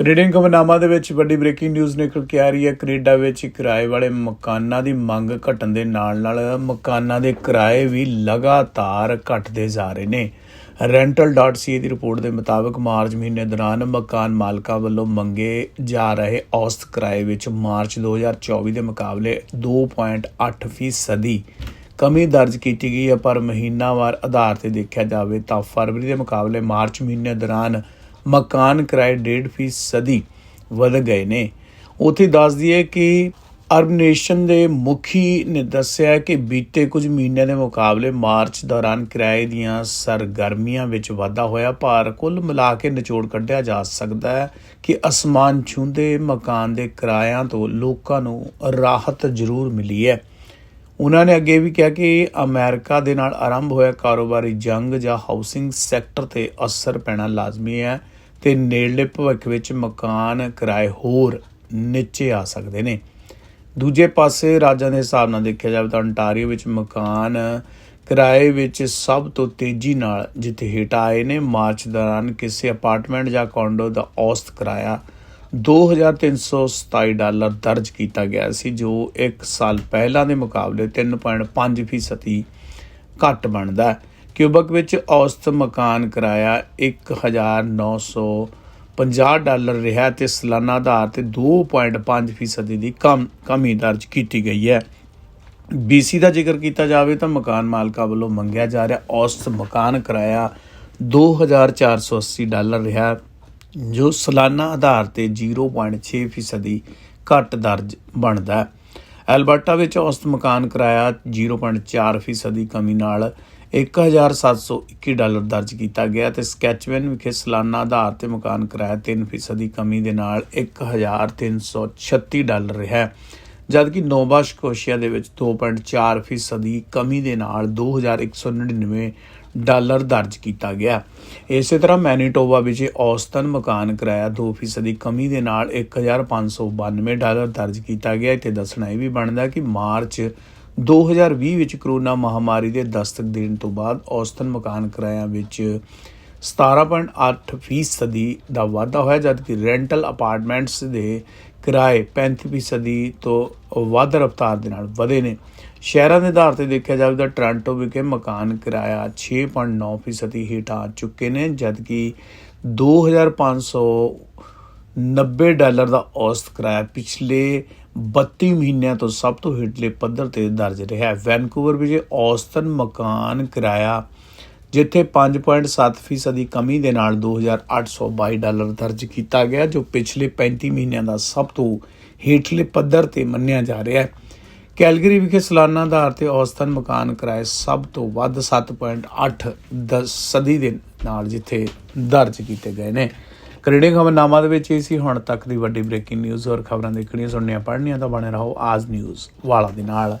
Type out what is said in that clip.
Canadian ਖਬਰਨਾਮਾ ਦੇ ਵਿੱਚ ਵੱਡੀ ਬ੍ਰੇਕਿੰਗ ਨਿਊਜ਼ ਨਿਕਲ ਕੇ ਆ ਰਹੀ ਹੈ। ਕੈਨੇਡਾ ਵਿੱਚ ਕਿਰਾਏ ਵਾਲੇ ਮਕਾਨਾਂ ਦੀ ਮੰਗ ਘਟਣ ਦੇ ਨਾਲ-ਨਾਲ ਮਕਾਨਾਂ ਦੇ ਕਿਰਾਏ ਵੀ ਲਗਾਤਾਰ ਘਟਦੇ ਜਾ ਰਹੇ ਨੇ। rental.ca ਦੀ ਰਿਪੋਰਟ ਦੇ ਮੁਤਾਬਕ ਮਾਰਚ ਮਹੀਨੇ ਦੌਰਾਨ ਮਕਾਨ ਮਾਲਕਾਂ ਵੱਲੋਂ ਮੰਗੇ ਜਾ ਰਹੇ ਔਸਤ ਕਿਰਾਏ ਵਿੱਚ ਮਾਰਚ 2024 ਦੇ ਮੁਕਾਬਲੇ 2.8% ਫੀਸਦੀ ਕਮੀ ਦਰਜ ਕੀਤੀ ਗਈ ਹੈ। ਪਰ ਮਹੀਨਾਵਾਰ ਆਧਾਰ ਤੇ ਦੇਖਿਆ ਜਾਵੇ ਤਾਂ ਫਰਵਰੀ ਦੇ ਮੁਕਾਬਲੇ ਮਾਰਚ ਮਹੀਨੇ ਦੌਰਾਨ ਮਕਾਨ ਕਿਰਾਏ ਡੇਢ ਫੀਸਦੀ ਵਧ ਗਏ ਨੇ। ਉਥੇ ਦੱਸ ਦਈਏ ਕਿ ਅਰਬਨੇਸ਼ਨ ਦੇ ਮੁਖੀ ਨੇ ਦੱਸਿਆ ਕਿ ਬੀਤੇ ਕੁਝ ਮਹੀਨਿਆਂ ਦੇ ਮੁਕਾਬਲੇ ਮਾਰਚ ਦੌਰਾਨ ਕਿਰਾਏ ਦੀਆਂ ਸਰਗਰਮੀਆਂ ਵਿੱਚ ਵਾਧਾ ਹੋਇਆ। ਭਾਰ ਕੁੱਲ ਮਿਲਾ ਕੇ ਨਿਚੋੜ ਕੱਢਿਆ ਜਾ ਸਕਦਾ ਹੈ ਕਿ ਅਸਮਾਨ ਛੂੰਦੇ ਮਕਾਨ ਦੇ ਕਿਰਾਇਆਂ ਤੋਂ ਲੋਕਾਂ ਨੂੰ ਰਾਹਤ ਜ਼ਰੂਰ ਮਿਲੀ ਹੈ। ਉਹਨਾਂ ਨੇ ਅੱਗੇ ਵੀ ਕਿਹਾ ਕਿ ਅਮਰੀਕਾ ਦੇ ਨਾਲ ਆਰੰਭ ਹੋਇਆ ਕਾਰੋਬਾਰੀ ਜੰਗ ਜਾਂ ਹਾਊਸਿੰਗ ਸੈਕਟਰ ਤੇ ਅਸਰ ਪੈਣਾ ਲਾਜ਼ਮੀ ਹੈ। ਤੇ ਨੇੜਲੇ ਭਵਿੱਖ ਵਿੱਚ ਮਕਾਨ ਕਿਰਾਏ ਹੋਰ ਨੀਚੇ ਆ ਸਕਦੇ ਨੇ। ਦੂਜੇ ਪਾਸੇ ਰਾਜਾਂ ਦੇ ਹਿਸਾਬ ਨਾਲ ਦੇਖਿਆ ਜਾਵੇ ਤਾਂ ਅੰਟਾਰੀਓ ਵਿੱਚ ਮਕਾਨ ਕਿਰਾਏ ਵਿੱਚ ਸਭ ਤੋਂ ਤੇਜ਼ੀ ਨਾਲ ਜਿੱਥੇ ਹੇਠ ਆਏ ਨੇ, ਮਾਰਚ ਦੌਰਾਨ ਕਿਸੇ ਅਪਾਰਟਮੈਂਟ ਜਾਂ ਕੌਂਡੋ ਦਾ ਔਸਤ ਕਿਰਾਇਆ 2327 ਡਾਲਰ ਦਰਜ ਕੀਤਾ ਗਿਆ ਸੀ, ਜੋ 1 ਸਾਲ ਪਹਿਲਾਂ ਦੇ ਮੁਕਾਬਲੇ 3.5% ਫੀਸਦੀ ਘੱਟ ਬਣਦਾ ਹੈ। ਕਿਊਬਕ ਵਿੱਚ ਔਸਤ ਮਕਾਨ ਕਿਰਾਇਆ 1950 ਡਾਲਰ ਰਿਹਾ ਤੇ ਸਾਲਾਨਾ ਆਧਾਰ ਤੇ 2.5% ਫੀਸਦੀ ਦੀ ਕਮ, ਕਮੀ ਦਰਜ ਕੀਤੀ ਗਈ ਹੈ। BC ਦਾ ਜ਼ਿਕਰ ਕੀਤਾ ਜਾਵੇ ਤਾਂ ਮਕਾਨ ਮਾਲਕਾਂ ਵੱਲੋਂ ਮੰਗਿਆ ਜਾ ਰਿਹਾ ਔਸਤ ਮਕਾਨ ਕਿਰਾਇਆ 2480 ਡਾਲਰ ਰਿਹਾ, ਜੋ ਸਾਲਾਨਾ ਆਧਾਰ ਤੇ 0.6 ਫੀਸਦੀ ਘੱਟ ਦਰਜ ਬਣਦਾ ਹੈ। ਐਲਬਰਟਾ ਵਿੱਚ ਔਸਤ ਮਕਾਨ ਕਿਰਾਇਆ 0.4 ਫੀਸਦੀ ਕਮੀ ਨਾਲ 1721 ਡਾਲਰ ਦਰਜ ਕੀਤਾ ਗਿਆ ਤੇ ਸਕੈਚਵੈਨ ਵਿਖੇ ਸਾਲਾਨਾ ਆਧਾਰ ਤੇ ਮਕਾਨ ਕਿਰਾਇਆ 3 ਫੀਸਦੀ ਕਮੀ ਦੇ ਨਾਲ 1336 ਡਾਲਰ ਰਿਹਾ ਜਦਕਿ ਨੋਵਾ ਸਕੋਸ਼ੀਆ ਦੇ ਵਿੱਚ 2.4 ਫੀਸਦੀ ਕਮੀ ਦੇ ਨਾਲ 2199 ਡਾਲਰ ਦਰਜ ਕੀਤਾ ਗਿਆ ਇਸੇ ਤਰ੍ਹਾਂ ਮੈਨੀਟੋਬਾ ਵਿੱਚ ਔਸਤਨ ਮਕਾਨ ਕਿਰਾਇਆ 2% ਕਮੀ ਦੇ ਨਾਲ 1592 ਡਾਲਰ ਦਰਜ ਕੀਤਾ ਗਿਆ ਇੱਥੇ ਦੱਸਣਾ ਇਹ ਵੀ ਬਣਦਾ ਕਿ ਮਾਰਚ 2020 ਵਿੱਚ ਕਰੋਨਾ ਮਹਾਮਾਰੀ ਦੇ ਦਸਤਕ ਦੇਣ ਤੋਂ ਬਾਅਦ ਔਸਤਨ ਮਕਾਨ ਕਿਰਾਇਆਂ ਵਿੱਚ 17.8 ਫੀਸਦੀ ਦਾ ਵਾਧਾ ਹੋਇਆ, ਜਦਕਿ ਰੈਂਟਲ ਅਪਾਰਟਮੈਂਟਸ ਦੇ ਕਿਰਾਏ 35 ਫੀਸਦੀ ਤੋਂ ਵੱਧ ਰਫ਼ਤਾਰ ਦੇ ਨਾਲ ਵਧੇ ਨੇ। ਸ਼ਹਿਰਾਂ ਦੇ ਆਧਾਰ ਤੇ ਦੇਖਿਆ ਜਾਵੇ ਤਾਂ ਟੋਰਾਂਟੋ ਵਿਖੇ ਮਕਾਨ ਕਿਰਾਇਆ 6.9 ਫੀਸਦੀ ਹੇਠ ਆ ਚੁੱਕੇ ਨੇ, ਜਦਕਿ 2590 ਡਾਲਰ ਦਾ ਔਸਤ ਕਿਰਾਇਆ ਪਿਛਲੇ 32 ਮਹੀਨਿਆਂ ਤੋਂ ਸਭ ਤੋਂ ਹੇਠਲੇ ਪੱਧਰ ਤੇ ਦਰਜ ਰਿਹਾ ਵੈਨਕੂਵਰ ਵਿੱਚ ਔਸਤਨ ਮਕਾਨ ਕਿਰਾਇਆ, ਜਿੱਥੇ 5.7 ਫੀਸਦੀ ਕਮੀ ਦੇ ਨਾਲ 2822 ਡਾਲਰ ਦਰਜ ਕੀਤਾ ਗਿਆ, ਜੋ ਪਿਛਲੇ 35 ਮਹੀਨਿਆਂ ਦਾ ਸਭ ਤੋਂ ਹੇਠਲੇ ਪੱਧਰ ਤੇ ਮੰਨਿਆ ਜਾ ਰਿਹਾ ਹੈ। ਕੈਲਗਰੀ ਵਿਖੇ ਸਾਲਾਨਾ ਆਧਾਰ ਤੇ ਔਸਤਨ ਮਕਾਨ ਕਿਰਾਏ ਸਭ ਤੋਂ ਵੱਧ 7.8 ਦ- ਸਦੀ ਦੇ ਨਾਲ ਜਿੱਥੇ ਦਰਜ ਕੀਤੇ ਗਏ ਨੇ। ਕੈਨੇਡੀਅਨ ਖਬਰਨਾਮਾ ਦੇ ਵਿੱਚ ਇਹ ਸੀ, ਹੁਣ ਤੱਕ ਦੀ ਵੱਡੀ ਬ੍ਰੇਕਿੰਗ ਨਿਊਜ਼ ਔਰ ਖਬਰਾਂ ਦੇਖਣੀਆਂ, ਸੁਣਨੀਆਂ, ਪੜ੍ਹਨੀਆਂ ਤਾਂ ਬਣੇ ਰਹੋ ਆਜ ਨਿਊਜ਼ ਵਾਲਾ ਦੇ ਨਾਲ।